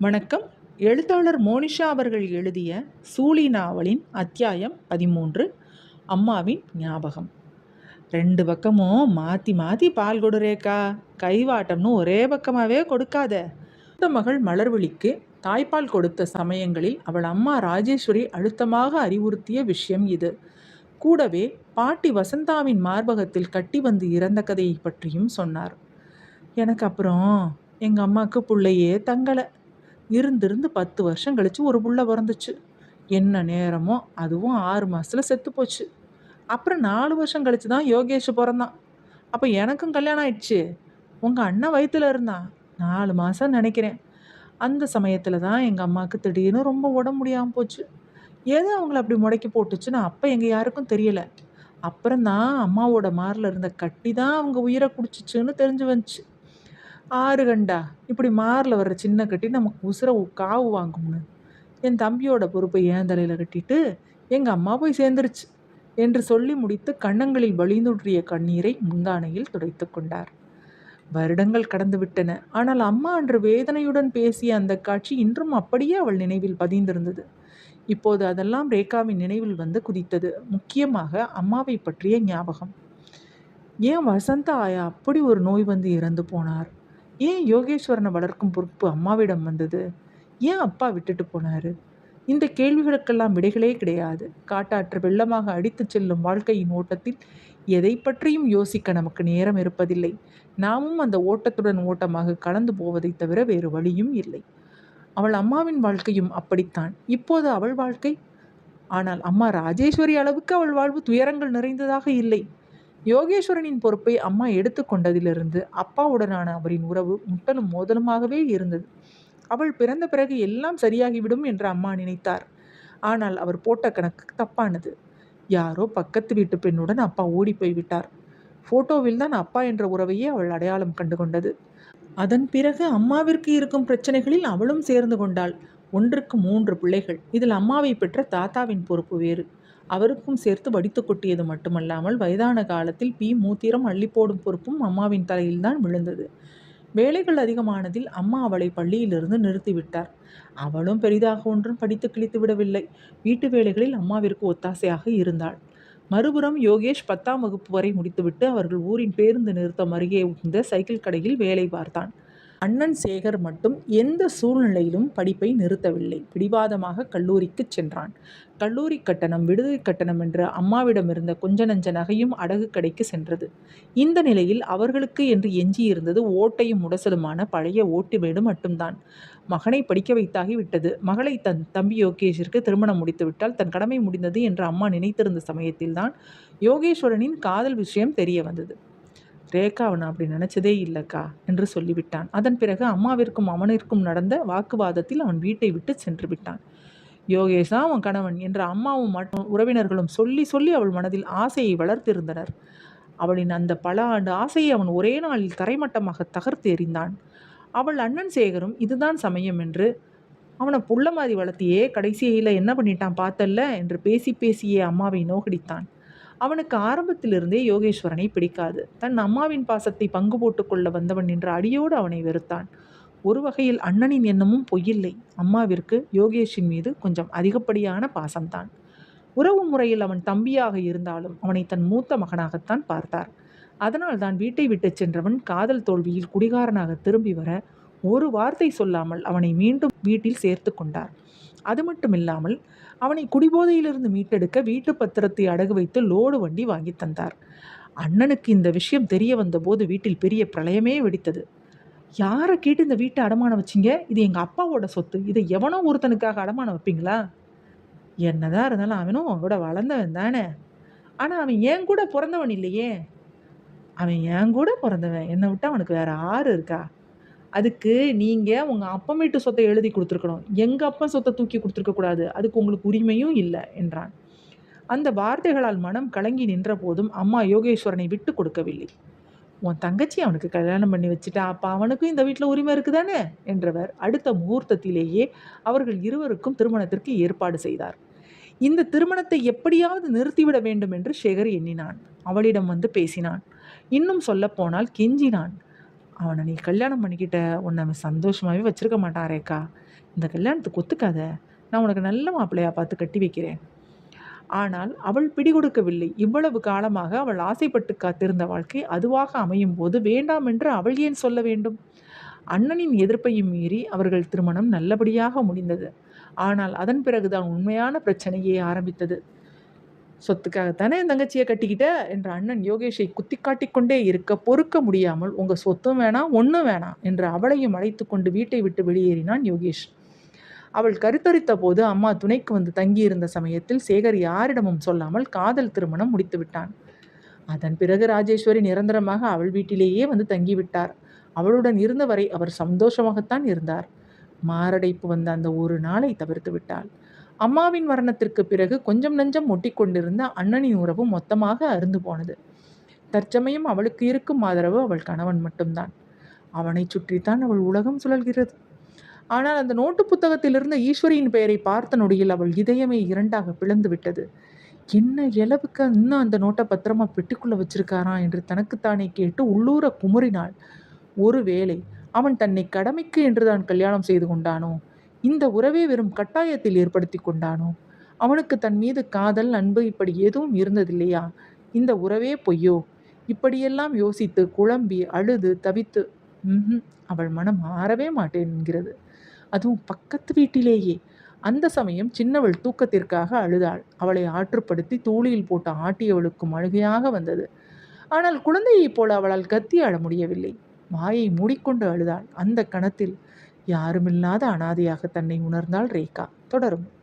வணக்கம். எழுத்தாளர் மோனிஷா அவர்கள் எழுதிய சூழி நாவலின் அத்தியாயம் பதிமூன்று அம்மாவின் ஞாபகம். ரெண்டு பக்கமும் மாற்றி மாற்றி பால் கொடுறேக்கா. கைவாட்டம்னு ஒரே பக்கமாகவே கொடுக்காத. மூத்த மகள் மலர்விழிக்கு தாய்ப்பால் கொடுத்த சமயங்களில் அவள் அம்மா ராஜேஸ்வரி அழுத்தமாக அறிவுறுத்திய விஷயம் இது. கூடவே பாட்டி வசந்தாவின் மார்பகத்தில் கட்டி வந்து இறந்த கதையை பற்றியும் சொன்னார். எனக்கு அப்புறம் எங்கள் அம்மாவுக்கு பிள்ளையே தங்கலை. இருந்திருந்து பத்து வருஷம் கழிச்சு ஒரு புள்ள பிறந்துச்சு. என்ன நேரமோ அதுவும் ஆறு மாதத்தில் செத்து போச்சு. அப்புறம் நாலு வருஷம் கழிச்சு தான் யோகேஷ் பிறந்தான். அப்போ எனக்கும் கல்யாணம் ஆயிடுச்சு. உங்கள் அண்ணன் வயிற்றுல இருந்தான். நாலு மாதம் நினைக்கிறேன். அந்த சமயத்தில் தான் எங்கள் அம்மாவுக்கு திடீர்னு ரொம்ப உடம்பு முடியாமல் போச்சு. எது அவங்கள அப்படி முடக்கி போட்டுச்சுன்னு அப்போ எங்கள் யாருக்கும் தெரியலை. அப்புறம் தான் அம்மாவோட மாரில் இருந்த கட்டி தான் அவங்க உயிரை குடிச்சிச்சுன்னு தெரிஞ்சு வந்துச்சு. ஆறு கண்டா? இப்படி மாரில் வர்ற சின்ன கட்டி நமக்கு உசுர காவு வாங்கும்னு. என் தம்பியோட பொறுப்பை ஏன் தலையில் கட்டிட்டு எங்கள் அம்மா போய் சேர்ந்துருச்சு என்று சொல்லி முடித்து கண்ணங்களில் வழிந்துற்றிய கண்ணீரை முந்தானையில் துடைத்து கொண்டார். வருடங்கள் கடந்து விட்டன. ஆனால் அம்மா அன்று வேதனையுடன் பேசிய அந்த காட்சி இன்றும் அப்படியே அவள் நினைவில் பதிந்திருந்தது. இப்போது அதெல்லாம் ரேகாவின் நினைவில் வந்து குதித்தது. முக்கியமாக அம்மாவை பற்றிய ஞாபகம். ஏன் வசந்த ஆயா அப்படி ஒரு நோய் வந்து இறந்து போனார்? ஏன் யோகேஸ்வரனை வளர்க்கும் பொறுப்பு அம்மாவிடம் வந்தது? ஏன் அப்பா விட்டுட்டு போனாரு? இந்த கேள்விகளுக்கெல்லாம் விடைகளே கிடையாது. காட்டாற்று வெள்ளமாக அடித்துச் செல்லும் வாழ்க்கையின் ஓட்டத்தில் எதை பற்றியும் யோசிக்க நமக்கு நேரம் இருப்பதில்லை. நாமும் அந்த ஓட்டத்துடன் ஓட்டமாக கலந்து போவதை தவிர வேறு வழியும் இல்லை. அவள் அம்மாவின் வாழ்க்கையும் அப்படித்தான். இப்போது அவள் வாழ்க்கை? ஆனால் அம்மா ராஜேஸ்வரி அளவுக்கு அவள் வாழ்வு துயரங்கள் நிறைந்ததாக இல்லை. யோகேஸ்வரனின் பொறுப்பை அம்மா எடுத்துக்கொண்டதிலிருந்து அப்பாவுடனான அவரின் உறவு முட்டலும் மோதலுமாகவே இருந்தது. அவள் பிறந்த பிறகு எல்லாம் சரியாகிவிடும் என்று அம்மா நினைத்தார். ஆனால் அவர் போட்ட கணக்கு தப்பானது. யாரோ பக்கத்து வீட்டு பெண்ணுடன் அப்பா ஓடி போய்விட்டார். போட்டோவில் தான் அப்பா என்ற உறவையே அவள் அடையாளம் கண்டு கொண்டது அதன் பிறகு அம்மாவிற்கு இருக்கும் பிரச்சனைகளில் அவளும் சேர்ந்து கொண்டாள். ஒன்றுக்கு மூன்று பிள்ளைகள். இதில் அம்மாவை பெற்ற தாத்தாவின் பொறுப்பு வேறு. அவருக்கும் சேர்த்து வடித்து கொட்டியது மட்டுமல்லாமல் வயதான காலத்தில் பி. மூத்திரம் அள்ளி போடும் பொறுப்பும் அம்மாவின் தலையில்தான் விழுந்தது. வேலைகள் அதிகமானதில் அம்மா அவளை பள்ளியிலிருந்து நிறுத்திவிட்டார். அவளும் பெரிதாக ஒன்றும் படித்து கிழித்து விடவில்லை. வீட்டு வேலைகளில் அம்மாவிற்கு ஒத்தாசையாக இருந்தாள். மறுபுறம் யோகேஷ் பத்தாம் வகுப்பு வரை முடித்துவிட்டு அவர்கள் ஊரின் பேருந்து நிறுத்தம் அருகே உந்த சைக்கிள் கடையில் வேலை பார்த்தான். அண்ணன் சேகர் மட்டும் எந்த சூழ்நிலையிலும் படிப்பை நிறுத்தவில்லை. பிடிவாதமாக கல்லூரிக்கு சென்றான். கல்லூரி கட்டணம் விடுதி கட்டணம் என்று அம்மாவிடம் இருந்த கொஞ்ச நஞ்ச நகையும் அடகு கடைக்கு சென்றது. இந்த நிலையில் அவர்களுக்கு என்று எஞ்சியிருந்தது ஓட்டையும் முடசலுமான பழைய ஓட்டு வீடு மட்டும்தான். மகனை படிக்க வைத்தாகி விட்டது. மகளை தன் தம்பி யோகேஷிற்கு திருமணம் முடித்துவிட்டால் தன் கடமை முடிந்தது என்று அம்மா நினைத்திருந்த சமயத்தில்தான் யோகேஸ்வரனின் காதல் விஷயம் தெரிய வந்தது. ரேகா அவனை அப்படி நினச்சதே இல்லைக்கா என்று சொல்லிவிட்டான். அதன் பிறகு அம்மாவிற்கும் அவனிற்கும் நடந்த வாக்குவாதத்தில் அவன் வீட்டை விட்டு சென்று விட்டான். யோகேஷா அவன் கணவன் என்ற அம்மாவும் மற்றும் உறவினர்களும் சொல்லி சொல்லி அவள் மனதில் ஆசையை வளர்த்திருந்தனர். அவளின் அந்த பல ஆண்டு ஆசையை அவன் ஒரே நாளில் தரைமட்டமாக தகர்த்து எறிந்தான். அவள் அண்ணன் சேகரும் இதுதான் சமயம் என்று அவனை புள்ள மாதிரி வளர்த்தியே கடைசியில் என்ன பண்ணிட்டான் பார்த்தல்ல? என்று பேசி பேசியே அம்மாவை நோகடித்தான் அவனுக்கு ஆரம்பத்திலிருந்தே யோகேஸ்வரனை பிடிக்காது. தன் அம்மாவின் பாசத்தை பங்கு போட்டுக்கொள்ள வந்தவன் என்ற அடியோடு அவனை வெறுத்தான். ஒரு வகையில் அண்ணனின் எண்ணமும் பொய்யில்லை. அம்மாவிற்கு யோகேஷின் மீது கொஞ்சம் அதிகப்படியான பாசம்தான். உறவு முறையில் அவன் தம்பியாக இருந்தாலும் அவனை தன் மூத்த மகனாகத்தான் பார்த்தார். அதனால் தான் வீட்டை விட்டு சென்றவன் காதல் தோல்வியில் குடிகாரனாக திரும்பி வர ஒரு வார்த்தை சொல்லாமல் அவனை மீண்டும் வீட்டில் சேர்த்து கொண்டார். அது மட்டும் இல்லாமல் அவனை குடிபோதையிலிருந்து மீட்டெடுக்க வீட்டு பத்திரத்தை அடகு வைத்து லோடு வண்டி வாங்கி தந்தார். அண்ணனுக்கு இந்த விஷயம் தெரிய வந்தபோது வீட்டில் பெரிய பிரளயமே வெடித்தது. யாரை கேட்டு இந்த வீட்டை அடமானம் வச்சிங்க? இது எங்கள் அப்பாவோட சொத்து. இதை எவனோ ஒருத்தனுக்காக அடமானம் வைப்பீங்களா? என்னதான் இருந்தாலும் அவனும் அவனோட வளர்ந்தவன் தானே. ஆனால் அவன் ஏன் கூட பிறந்தவன் இல்லையே? அவன் ஏன் கூட பிறந்தவன்? என்னை விட்டு அவனுக்கு வேற ஆறு இருக்கா? அதுக்கு நீங்கள் உங்கள் அப்பமேட்டு சொத்தை எழுதி கொடுத்துருக்கணும். எங்கள் அப்பா சொத்தை தூக்கி கொடுத்துருக்கக்கூடாது அதுக்கு உங்களுக்கு உரிமையும் இல்லை என்றான். அந்த வார்த்தைகளால் மனம் கலங்கி நின்ற போதும் அம்மா யோகேஸ்வரனை விட்டு கொடுக்கவில்லை. உன் தங்கச்சி அவனுக்கு கல்யாணம் பண்ணி வச்சுட்டா அப்போ அவனுக்கும் இந்த வீட்டில் உரிமை இருக்குதானே? என்றவர் அடுத்த முகூர்த்தத்திலேயே அவர்கள் இருவருக்கும் திருமணத்திற்கு ஏற்பாடு செய்தார். இந்த திருமணத்தை எப்படியாவது நிறுத்திவிட வேண்டும் என்று சேகர் எண்ணினான். அவளிடம் வந்து பேசினான். இன்னும் சொல்லப்போனால் கெஞ்சினான். அவனை நீ கல்யாணம் பண்ணிக்கிட்ட உன்னை அவன் சந்தோஷமாகவே வச்சிருக்க மாட்டான் ரேக்கா இந்த கல்யாணத்துக்கு ஒத்துக்காத. நான் உனக்கு நல்ல மாப்பிள்ளையா பார்த்து கட்டி வைக்கிறேன். ஆனால் அவள் பிடிகொடுக்கவில்லை. இவ்வளவு காலமாக அவள் ஆசைப்பட்டு காத்திருந்த வாழ்க்கை அதுவாக அமையும் போது வேண்டாம் என்று அவள் ஏன் சொல்ல வேண்டும்? அண்ணனின் எதிர்ப்பையும் மீறி அவர்கள் திருமணம் நல்லபடியாக முடிந்தது. ஆனால் அதன் பிறகுதான் உண்மையான பிரச்சனையே ஆரம்பித்தது. சொத்துக்காகத்தானே என் தங்கச்சியை கட்டிக்கிட்ட? என்ற அண்ணன் யோகேஷை குத்தி காட்டிக்கொண்டே இருக்க பொறுக்க முடியாமல் உங்கள் சொத்தும் வேணாம் ஒன்றும் வேணாம் என்று அவளையும் அழைத்து கொண்டு வீட்டை விட்டு வெளியேறினான் யோகேஷ். அவள் கருத்தரித்த போது அம்மா துணைக்கு வந்து தங்கியிருந்த சமயத்தில் சேகர் யாரிடமும் சொல்லாமல் காதல் திருமணம் முடித்து விட்டான். அதன் பிறகு ராஜேஸ்வரி நிரந்தரமாக அவள் வீட்டிலேயே வந்து தங்கிவிட்டார். அவளுடன் இருந்தவரை அவர் சந்தோஷமாகத்தான் இருந்தார். மாரடைப்பு வந்த அந்த ஒரு நாளை தவிர்த்து விட்டாள். அம்மாவின் மரணத்திற்கு பிறகு கொஞ்சம் நஞ்சம் ஒட்டிக்கொண்டிருந்த அண்ணனின் உறவு மொத்தமாக அருந்து போனது. தற்சமயம் அவளுக்கு இருக்கும் ஆதரவு அவள் கணவன் மட்டும்தான். அவனை சுற்றித்தான் அவள் உலகம் சுழல்கிறது. ஆனால் அந்த நோட்டு புத்தகத்திலிருந்த ஈஸ்வரியின் பெயரை பார்த்த நொடியில் அவள் இதயமே இரண்டாக பிளந்து விட்டது. என்ன இளவுக்கு இன்னும் அந்த நோட்டை பத்திரமா பெட்டிக்குள்ள வச்சிருக்காரா? என்று தனக்குத்தானே கேட்டு உள்ளூர குமுறினாள். ஒருவேளை அவன் தன்னை கடமைக்கு என்றுதான் கல்யாணம் செய்து கொண்டானோ? இந்த உறவே வெறும் கட்டாயத்தில் ஏற்படுத்தி கொண்டானோ? அவனுக்கு தன் மீது காதல் அன்பு இப்படி எதுவும் இருந்ததில்லையா? இந்த உறவே பொய்யோ? இப்படியெல்லாம் யோசித்து குழம்பி அழுது தவித்து அவள் மனம் மாறவே மாட்டேன் என்கிறது அதுவும் பக்கத்து வீட்டிலேயே. அந்த சமயம் சின்னவள் தூக்கத்திற்காக அழுதாள். அவளை ஆற்றுப்படுத்தி தூளியில் போட்டு ஆட்டியவளுக்கும் அழுகையாக வந்தது. ஆனால் குழந்தையைப் போல அவளால் கத்தி அழ முடியவில்லை. வாயை மூடிக்கொண்டு அழுதாள். அந்த கணத்தில் யாருமில்லாத அனாதையாக தன்னை உணர்ந்தாள் ரேகா. தொடரும்.